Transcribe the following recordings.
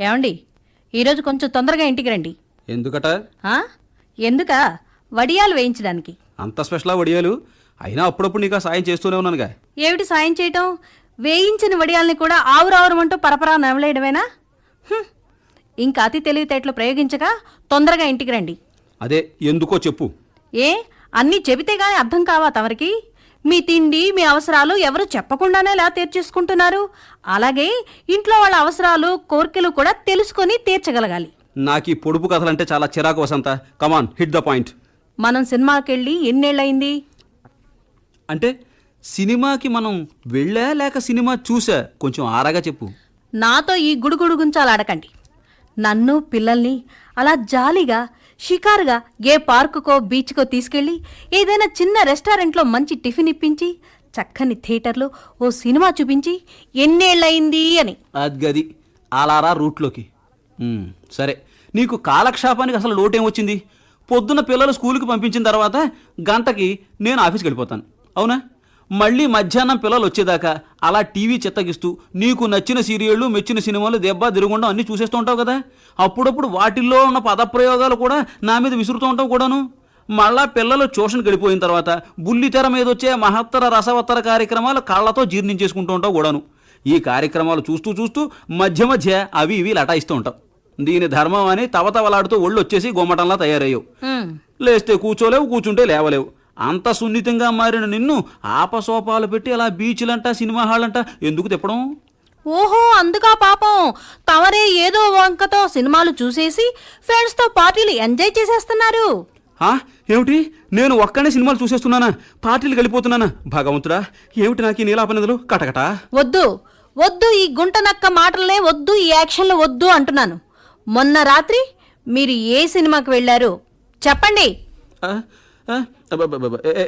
ఏమండి? ఈరోజు కొంచెం తొందరగా ఇంటికి రండి. ఎందుకట? ఆ? ఎందుకా? వడియాలు వేయించడానికి. అంత స్పెషలా వడియాలు? అయినా అప్పుడప్పుడు నీకు ఆ సాయం చేస్తూనే ఉన్నానుగా. ఏమిటి సాయం చేయటం? వేయించిన వడియాల్ని కూడా ఆవురావురమంటూ పరపరా నవలేయడమేనా హ్మ్. ఇంకా అతి తెలివితేటలు ప్రయోగించక తొందరగా ఇంటికి రండి. అదే ఎందుకో చెప్పు. ఏ? అన్నీ చెబితే గానీ అర్థం కావా తమరికి? మీ తిండి మీ అవసరాలు ఎవరు చెప్పకుండానే ఎలా తీర్చేసుకుంటున్నారు? అలాగే ఇంట్లో వాళ్ళ అవసరాలు కోరికలు కూడా తెలుసుకొని తీర్చగలగాలి. నాకు ఈ పొడుపు కథలంటే చాలా చిరాకు Vasantha. Come on hit the point మనం సినిమాకెళ్ళి ఎన్నేళ్ళయింది? అంటే సినిమాకి మనం వెళ్ళా లేక సినిమా చూసా? కొంచెం ఆరాగా చెప్పు. నాతో ఈ గుడుగుడు గుంచాలు అడకండి నన్ను పిల్లల్ని అలా జాలీగా షికారుగా ఏ పార్కుకో బీచ్కో తీసుకెళ్ళి ఏదైనా చిన్న రెస్టారెంట్లో మంచి టిఫిన్ ఇప్పించి చక్కని థియేటర్లో ఓ సినిమా చూపించి ఎన్నేళ్ళయింది అని. అది అలారా రూట్లోకి. సరే. నీకు కాలక్షేపానికి అసలు లోటేం వచ్చింది పొద్దున్న పిల్లలు స్కూల్కి పంపించిన తర్వాత గంటకి నేను ఆఫీస్కి వెళ్ళిపోతాను. అవునా? మళ్ళీ మధ్యాహ్నం పిల్లలు వచ్చేదాకా అలా టీవీ చిత్తగిస్తూ నీకు నచ్చిన సీరియళ్ళు మెచ్చిన సినిమాలు దెబ్బ తిరుగుండం అన్నీ చూసేస్తూ ఉంటావు కదా? అప్పుడప్పుడు వాటిల్లో ఉన్న పదప్రయోగాలు కూడా నా మీద విసురుతూ ఉంటావు కూడాను. మళ్ళా పిల్లలు ట్యూషన్కి వెళ్ళిపోయిన తర్వాత బుల్లితెర మీద వచ్చే మహత్తర రసవత్తర కార్యక్రమాలు కళ్ళతో జీర్ణించేసుకుంటూ ఉంటావు కూడాను. ఈ కార్యక్రమాలు చూస్తూ చూస్తూ మధ్య మధ్య అవి ఇవి లటాయిస్తూ ఉంటావు. దీని ధర్మం అని తవతవలాడుతూ ఒళ్ళు వచ్చేసి గుమ్మటంలా తయారయ్యావు. లేస్తే కూర్చోలేవు కూర్చుంటే లేవలేవు. అంత సున్నితంగా మారిన నిన్ను ఆపసోపాలు పెట్టి అలా బీచ్లంట సినిమా హాళ్ళంట ఎందుకు తిప్పడం? ఓహో అందుకా పాపం. తమరే ఏదో వంకతో సినిమాలు చూసేసి ఫ్రెండ్స్తో పార్టీలు ఎంజాయ్ చేసేస్తున్నారు. ఆ, ఏమిటి? నేను ఒక్కనే సినిమాలు చూసేస్తున్నానా? పార్టీలు వెళ్ళిపోతున్నానా భగవంతుడా ఏమిటి నాకు ఈ నీలాపనిదలు? కటకట. వద్దు. వద్దు ఈ గుంటనక్క మాటలనే వద్దు ఈ యాక్షన్లు వద్దు అంటున్నాను. మొన్న రాత్రి మీరు ఏ సినిమాకి వెళ్ళారు? చెప్పండి.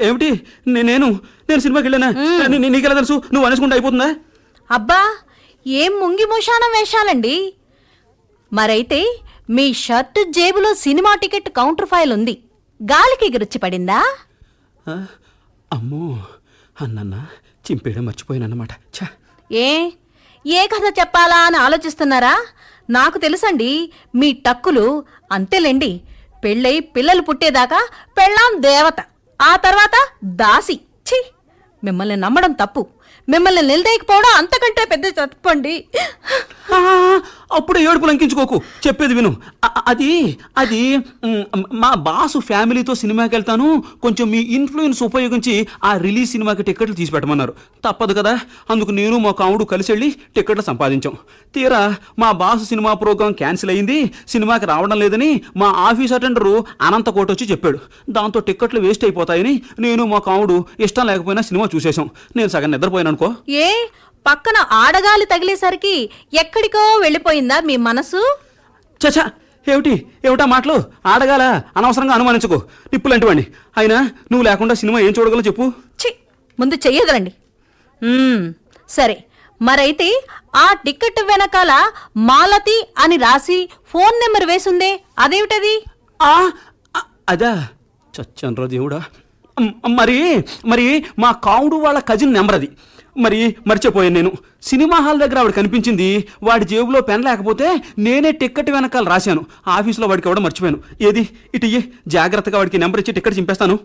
ఏమిటి? నేను నేను సినిమాకి వెళ్ళానా? నీకెలా తెలుసు? నువ్వు అనేసుకుంటే అయిపోతుందా? అబ్బా ఏం ముంగి ముషానం వేషాలండి? మరైతే మీ షర్ట్ జేబులో సినిమా టికెట్ కౌంటర్ ఫైల్ ఉంది. గాలికి ఎగిరొచ్చి పడిందా? అమ్మో అన్నన్న చింపేయడం మర్చిపోయానన్నమాట. ఛా! ఏ? ఏ కథ చెప్పాలా అని ఆలోచిస్తున్నారా? నాకు తెలుసండి మీ టక్కులు అంతేలేండి. పెళ్ళై పిల్లలు పుట్టేదాకా పెళ్ళాం దేవత. ఆ తర్వాత దాసి. ఛీ! మిమ్మల్ని నమ్మడం తప్పు. మిమ్మల్ని నిలదీయకపోవడం అంతకంటే పెద్ద తప్పండి అప్పుడే ఏడుపు లంకించుకోకు. చెప్పేది విను. అది అది మా బాసు ఫ్యామిలీతో సినిమాకి వెళ్తాను. కొంచెం మీ ఇన్ఫ్లుయెన్స్ ఉపయోగించి ఆ రిలీజ్ సినిమాకి టికెట్లు తీసి పెట్టమన్నారు. తప్పదు కదా. అందుకు నేను మా కాముడు కలిసి వెళ్ళి టికెట్లు సంపాదించాం. తీరా మా బాసు సినిమా ప్రోగ్రాం క్యాన్సిల్ అయింది. సినిమాకి రావడం లేదని మా ఆఫీస్ అటెండరు అనంత కోట వచ్చి చెప్పాడు. దాంతో టిక్కెట్లు వేస్ట్ అయిపోతాయని నేను మా కాముడు ఇష్టం లేకపోయినా సినిమా చూసేశాం. నేను సగం నిద్రపోయాను అనుకో ఏ? పక్కన ఆడగాలి తగిలేసరికి ఎక్కడికో వెళ్ళిపోయిందా మీ మనసు? చచా ఏమిటి? ఏమిటా మాటలు? ఆడగాల అనవసరంగా అనుమానించుకో. నిప్పులంటి వాడిని అయినా నువ్వు లేకుండా సినిమా ఏం చూడగలవు చెప్పు. ఛీ ముందు చెయ్యదులండి. మ్మ్, సరే. మరైతే ఆ టికెట్ వెనకాల మాలతి అని రాసి ఫోన్ నెంబర్ వేసుందే అదేమిటది? అదా. చచ్చండ్రా దేవుడా. మరి మరి మా కావుడు వాళ్ళ కజిన్ నెంబర్ అది మరి మర్చిపోయాను నేను. సినిమా హాల్ దగ్గర ఆవిడ కనిపించింది. వాడి జేబులో పెన్ లేకపోతే నేనే టికెట్ వెనకాల రాశాను. ఆఫీస్లో వాడికి ఇవ్వడం మర్చిపోయాను. ఏది? ఇటు జాగ్రత్తగా వాడికి నెంబర్ ఇచ్చి టికెట్ చింపేస్తాను.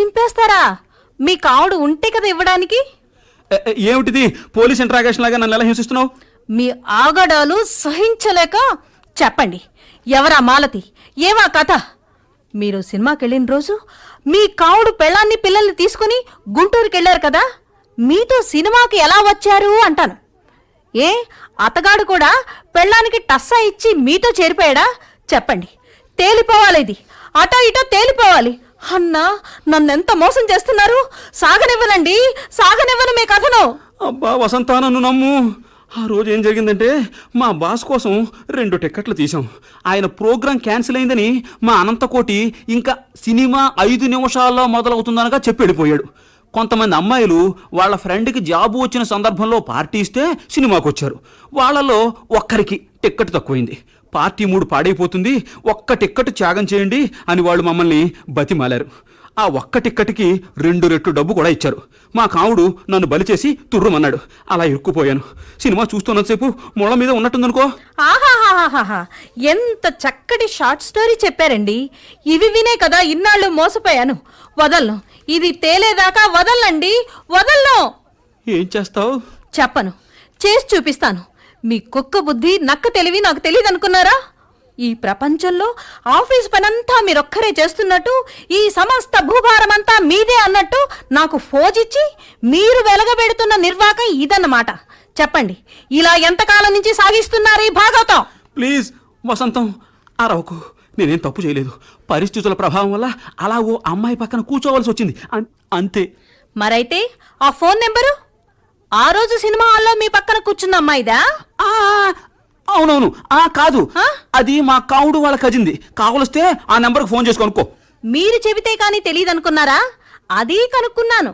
చింపేస్తారా? మీ కావుడు ఉంటే కదా ఇవ్వడానికి? ఏమిటిది? పోలీస్ ఇంట్రాగేషన్ లాగా నన్ను ఎలా హింసిస్తున్నావు? మీ ఆగడాలు సహించలేక చెప్పండి. ఎవరా మాలతి? ఏవా కథ? మీరు సినిమాకి వెళ్ళిన రోజు మీ కావుడు పెళ్ళాన్ని పిల్లల్ని తీసుకుని గుంటూరుకి వెళ్ళారు కదా? మీతో సినిమాకి ఎలా వచ్చారు అంటాను. ఏ అతగాడు కూడా పెళ్ళానికి టస్సా ఇచ్చి మీతో చేరిపోయాడా? చెప్పండి. తేలిపోవాలి ఇది. అటో ఇటో తేలిపోవాలి. అన్నా నన్నెంత మోసం చేస్తున్నారు? సాగనివ్వనండి. సాగనివ్వను మీ కథను. అబ్బా వసంత నన్ను నమ్ము. ఆ రోజు ఏం జరిగిందంటే మా బాస్ కోసం రెండు టిక్కెట్లు తీసాం ఆయన ప్రోగ్రాం క్యాన్సిల్ అయిందని మా అనంతకోటి ఇంకా సినిమా ఐదు నిమిషాల్లో మొదలవుతుందనగా చెప్పి వెళ్ళిపోయాడు. కొంతమంది అమ్మాయిలు వాళ్ళ ఫ్రెండ్కి జాబు వచ్చిన సందర్భంలో పార్టీ ఇస్తే సినిమాకు వచ్చారు వాళ్ళలో ఒక్కరికి టిక్కెట్ తక్కువైంది. పార్టీ మూడు పాడైపోతుంది. ఒక్క టిక్కెట్ త్యాగం చేయండి అని వాళ్ళు మమ్మల్ని బతిమాలారు. ఆ ఒక్క టిక్కటికి రెండు రెట్లు డబ్బు కూడా ఇచ్చారు. మా కావుడు నన్ను బలి చేసి తుర్రుమన్నాడు. అలా ఇరుక్కుపోయాను. సినిమా చూస్తున్నంతసేపు మొళ్ళ మీద ఉన్నట్టుందనుకో. ఆహాహాహాహా. ఎంత చక్కటి షార్ట్ స్టోరీ చెప్పారండి. ఇవి వినే కదా ఇన్నాళ్ళు మోసపోయాను. వదలను. ఇది తేలేదాకా వదలండి వదలను. ఏం చేస్తావు? చెప్పను. చేసి చూపిస్తాను. మీ కుక్క బుద్ధి నక్క తెలివి నాకు తెలియదు అనుకున్నారా ఈ ప్రపంచంలో ఆఫీస్ పనంతా మీరొక్కరే చేస్తున్నట్టు ఈ సమస్త భూభారమంతా మీదే అన్నట్టు నాకు ఫోజిచ్చి మీరు వెలగబెడుతున్న నిర్వాకం ఇదన్నమాట. చెప్పండి ఇలా ఎంతకాలం నుంచి సాగిస్తున్నారు ఈ భాగవతం? ప్లీజ్ వసంతం అరవకు. నేనేం తప్పు చేయలేదు. పరిస్థితుల ప్రభావం వల్ల అలా ఓ అమ్మాయి పక్కన కూర్చోవలసి వచ్చింది. అంతే. మరైతే ఆ ఫోన్ నెంబరు? ఆ రోజు సినిమా హాల్లో మీ పక్కన కూర్చున్న అమ్మాయిదా? ఆ, అవునవును. ఆ కాదు? అది మా కావుడు వాళ్ళ కజింది కావలిస్తే ఆ నెంబర్కి ఫోన్ చేసి కనుక్కో. మీరు చెబితే కానీ తెలియదనుకున్నారా? అది కనుక్కున్నాను.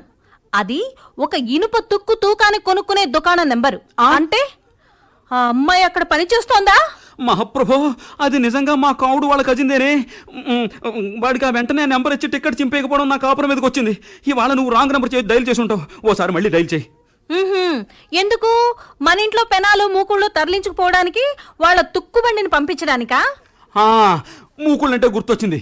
అది ఒక ఇనుప తుక్కు తూకాన్ని కొనుక్కునే దుకాణం నెంబరు. అంటే? ఆ అమ్మాయి అక్కడ పనిచేస్తోందా మహాప్రభో అది నిజంగా మా కావుడు వాళ్ళ కజిందేనే వాడికి ఆ వెంటనే నెంబర్ ఇచ్చి టికెట్ చింపేయకపోవడం నా కాపురం మీదకి వచ్చింది ఇవాళ నువ్వు రాంగ్ నెంబర్ చేసి డైల్ చేసి ఉంటావు. ఓసారి మళ్ళీ డైల్ చేయి. ఎందుకు? మన ఇంట్లో పెనాలు మూకుళ్ళు తరలించుకుపోవడానికి వాళ్ళ తుక్కు బండిని పంపించడానికా? మూకుళ్ళంటే గుర్తొచ్చింది.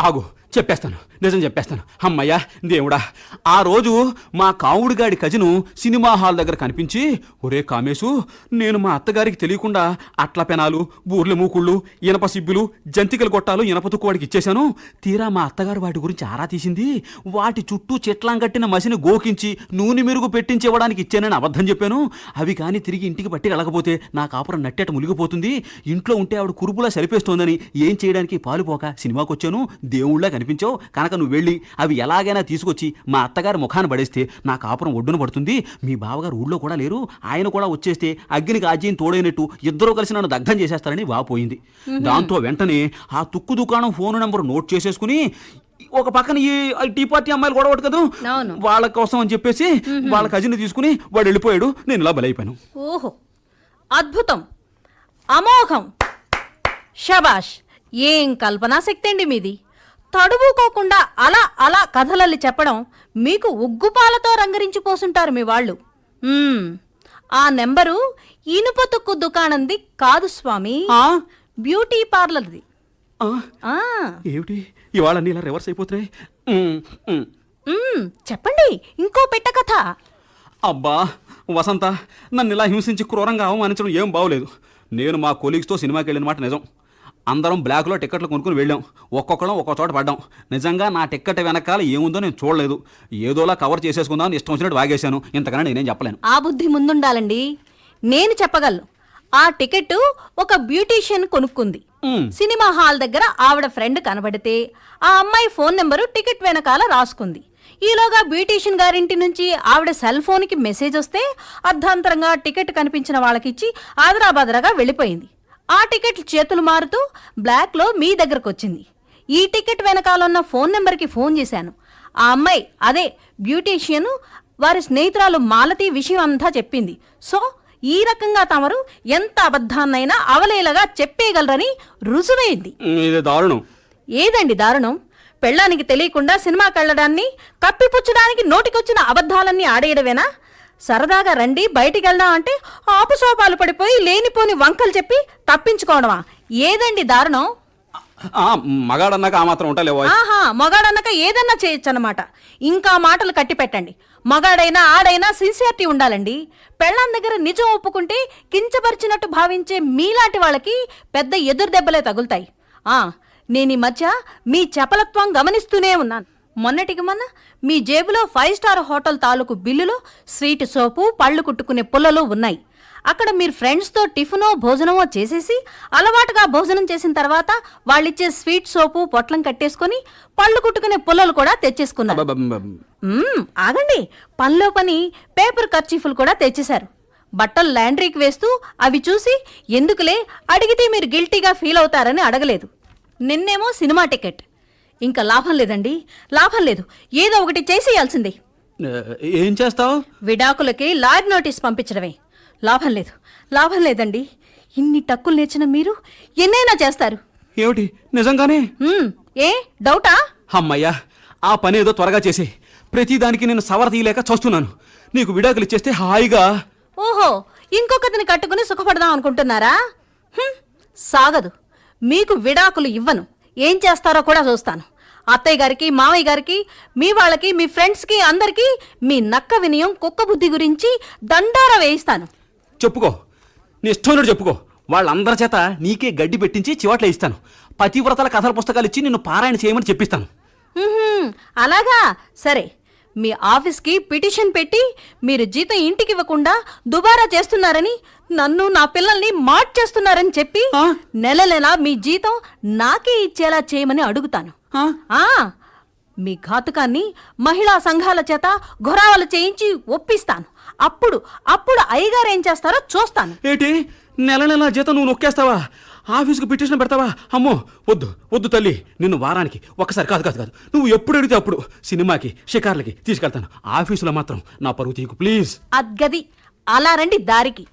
ఆగు చెప్పేస్తాను. నిజం చెప్పేస్తాను. అమ్మయ్యా దేవుడా ఆ రోజు మా కావుడిగాడి కజిను సినిమా హాల్ దగ్గర కనిపించి ఒరే కామేశు నేను మా అత్తగారికి తెలియకుండా అట్ల పెనాలు బూర్ల మూకుళ్ళు ఇనప సిబ్బులు జంతికలు గొట్టాలు ఇనప వాడికి ఇచ్చేశాను. తీరా మా అత్తగారు వాటి గురించి ఆరా తీసింది. వాటి చుట్టూ చెట్లం కట్టిన మసిని గోకించి నూనె మెరుగు పెట్టించి ఇవ్వడానికి ఇచ్చానని అబద్ధం చెప్పాను. అవి కానీ తిరిగి ఇంటికి పట్టి వెళ్ళకపోతే నా కాపురం నట్టేట మునిగిపోతుంది. ఇంట్లో ఉంటే ఆవిడ కురుపులా సరిపేస్తోందని ఏం చేయడానికి పాలుపోక సినిమాకొచ్చాను. దేవుళ్ళ కనిపించావు. కనుక నువ్వు వెళ్ళి అవి ఎలాగైనా తీసుకొచ్చి మా అత్తగారి ముఖాన్ని పడేస్తే నా కాపురం ఒడ్డున పడుతుంది. మీ బావగారు ఊళ్ళో కూడా లేరు. ఆయన కూడా వచ్చేస్తే అగ్నికి ఆజ్యం తోడైనట్టు ఇద్దరూ కలిసి నన్ను దగ్ధం చేసేస్తారని వాపోయింది దాంతో వెంటనే ఆ తుక్కు దుకాణం ఫోన్ నెంబర్ నోట్ చేసేసుకుని ఒక పక్కన ఈ టీ పార్టీ అమ్మాయిలు గొడవ కదా. వాళ్ళ కోసం అని చెప్పేసి వాళ్ళ కజిన్ తీసుకుని వాడు వెళ్ళిపోయాడు. నేను ఇలా బలైపోయాను. ఓహో. అద్భుతం. అమోఘం. షబాష్ ఏం కల్పనా శక్తి అండి మీది? తడువుకోకుండా అలా అలా కథలల్లి చెప్పడం మీకు ఉగ్గుపాలతో రంగరించి పోసుంటారు మీ వాళ్ళు. ఆ నెంబరు ఇనుప తుక్కు దుకాణంది కాదు స్వామి. ఆ? బ్యూటీ పార్లర్ది. ఏమిటి? ఇవాళ ఇలా రివర్స్ అయిపోతున్నాయి. చెప్పండి ఇంకో పెట్ట కథ. అబ్బా వసంత నన్ను ఇలా హింసించి క్రూరంగా అవమానించడం ఏం బాగోలేదు నేను మా కొలీగ్స్తో సినిమాకి వెళ్ళిన మాట నిజం. అందరం బ్లాక్లో టికెట్లు కొనుక్కుని వెళ్ళాం. ఒక్కొక్కడం ఒక్కో చోట పడ్డాం. నిజంగా నా టికెట్ వెనకాల ఏముందో నేను చూడలేదు. ఏదోలా కవర్ చేసేసుకుందామని ఇష్టం వచ్చినట్టు వాగేశాను. ఇంతకన్నా నేనేం చెప్పలేను. ఆ బుద్ధి ముందుండాలండి. నేను చెప్పగలను. ఆ టికెట్ ఒక బ్యూటీషియన్ కొనుక్కుంది. సినిమా హాల్ దగ్గర ఆవిడ ఫ్రెండ్ కనబడితే ఆ అమ్మాయి ఫోన్ నెంబరు టికెట్ వెనకాల రాసుకుంది. ఈలోగా బ్యూటీషియన్ గారింటి నుంచి ఆవిడ సెల్ ఫోన్కి మెసేజ్ వస్తే అర్ధాంతరంగా టికెట్ కనిపించిన వాళ్ళకిచ్చి ఆదరాబాదరాగా వెళ్ళిపోయింది. ఆ టికెట్ చేతులు మారుతూ బ్లాక్లో మీ దగ్గరకు వచ్చింది ఈ టికెట్ వెనకాల ఉన్న ఫోన్ నెంబర్కి ఫోన్ చేశాను. ఆ అమ్మాయి అదే బ్యూటీషియన్ వారి స్నేహితురాలు మాలతి విషయం అంతా చెప్పింది. సో ఈ రకంగా తమరు ఎంత అబద్ధాన్నైనా అవలేలగా చెప్పేయగలరని రుజువైంది. ఇది దారుణం. ఏదండి దారుణం? పెళ్ళానికి తెలియకుండా సినిమాకి వెళ్ళడాన్ని కప్పిపుచ్చడానికి నోటికొచ్చిన అబద్ధాలన్నీ ఆడేయడమేనా? సరదాగా రండి బయటికి వెళ్దాం అంటే ఆపుసోపాలు పడిపోయి లేనిపోని వంకలు చెప్పి తప్పించుకోవడమా? ఏదండి దారుణం? మగాడన్నాక ఆ మాత్రం ఉంటాలేవో ఆహా మగాడన్నాక ఏదన్నా చేయొచ్చు అన్నమాట ఇంకా మాటలు కట్టి పెట్టండి మగాడైనా ఆడైనా సిన్సియారిటీ ఉండాలండి. పెళ్ళాం దగ్గర నిజం ఒప్పుకుంటే కించపరిచినట్టు భావించే మీలాంటి వాళ్ళకి పెద్ద ఎదురు దెబ్బలే తగులుతాయి. ఆ నేను ఈ మధ్య మీ చపలత్వం గమనిస్తూనే ఉన్నాను. మొన్నటికి మొన్న మీ జేబులో ఫైవ్ స్టార్ హోటల్ తాలూకు బిల్లులో స్వీట్ సోపు పళ్ళు కుట్టుకునే పుల్లలు ఉన్నాయి. అక్కడ మీరు ఫ్రెండ్స్తో టిఫినో భోజనమో చేసేసి అలవాటుగా భోజనం చేసిన తర్వాత వాళ్ళిచ్చే స్వీట్ సోపు పొట్లం కట్టేసుకొని పళ్ళు కుట్టుకునే పుల్లలు కూడా తెచ్చేసుకున్నారు. మ్మ్, ఆగండి. పనిలో పని పేపర్ కర్చీఫ్లు కూడా తెచ్చేశారు. బట్టలు ల్యాండ్రీకి వేస్తూ అవి చూసి ఎందుకులే అడిగితే మీరు గిల్టీగా ఫీల్ అవుతారని అడగలేదు. నిన్నేమో సినిమా టికెట్ ఇంకా లాభం లేదండి. లాభం లేదు. ఏదో ఒకటి చేసేయాల్సిందే. ఏ, చేస్తావు? విడాకులకి లారీ నోటీస్ పంపించడమే. లాభం లేదు. లాభం లేదండి. ఇన్ని టక్కులు నేర్చిన మీరు ఎన్నైనా చేస్తారు. ఏమిటి? నిజంగానే? ఏ? డౌటా? అమ్మయ్యా ఆ పని ఏదో త్వరగా చేసే. ప్రతిదానికి నేను సవర తీయలేక చూస్తున్నాను. నీకు విడాకులు ఇచ్చేస్తే హాయిగా. ఓహో ఇంకొకతిని కట్టుకుని సుఖపడదాం అనుకుంటున్నారా? సాగదు. మీకు విడాకులు ఇవ్వను. ఏం చేస్తారో కూడా చూస్తాను. అత్తయ్య గారికి మావయ్య గారికి మీ వాళ్ళకి మీ ఫ్రెండ్స్కి అందరికీ మీ నక్క వినయం కుక్క బుద్ధి గురించి దండార వేయిస్తాను. చెప్పుకో. నీ ఇష్టం చెప్పుకో. వాళ్ళందరి చేత నీకే గడ్డి పెట్టించి చివాట్ల ఇస్తాను పతివ్రతల కథల పుస్తకాలు ఇచ్చి నిన్ను పారాయణ చేయమని చెప్పిస్తాను. అలాగా? సరే. మీ ఆఫీస్కి పిటిషన్ పెట్టి మీరు జీతం ఇంటికి ఇవ్వకుండా దుబారా చేస్తున్నారని నన్ను నా పిల్లల్ని మార్చేస్తున్నారని చెప్పి? నెల నెల మీ జీతం నాకే ఇచ్చేలా చేయమని అడుగుతాను? ఆ మీ ఘాతుకాన్ని మహిళా సంఘాల చేత ఘొరావలు చేయించి ఒప్పిస్తాను. అప్పుడు అప్పుడు అయ్యగారు ఏం చేస్తారో చూస్తాను. ఏంటి? నెల నెల జీతం నువ్వు నొక్కేస్తావా? ఆఫీస్కి పిటిషన్ పెడతావా? అమ్మో వద్దు వద్దు తల్లి. నిన్ను వారానికి ఒక్కసారి కాదు కాదు కాదు. నువ్వు ఎప్పుడు అడిగితే అప్పుడు సినిమాకి షికార్లకి తీసుకెళ్తాను. ఆఫీసులో మాత్రం నా పరువు తీయకు ప్లీజ్. అద్గది. అలా రండి దారికి.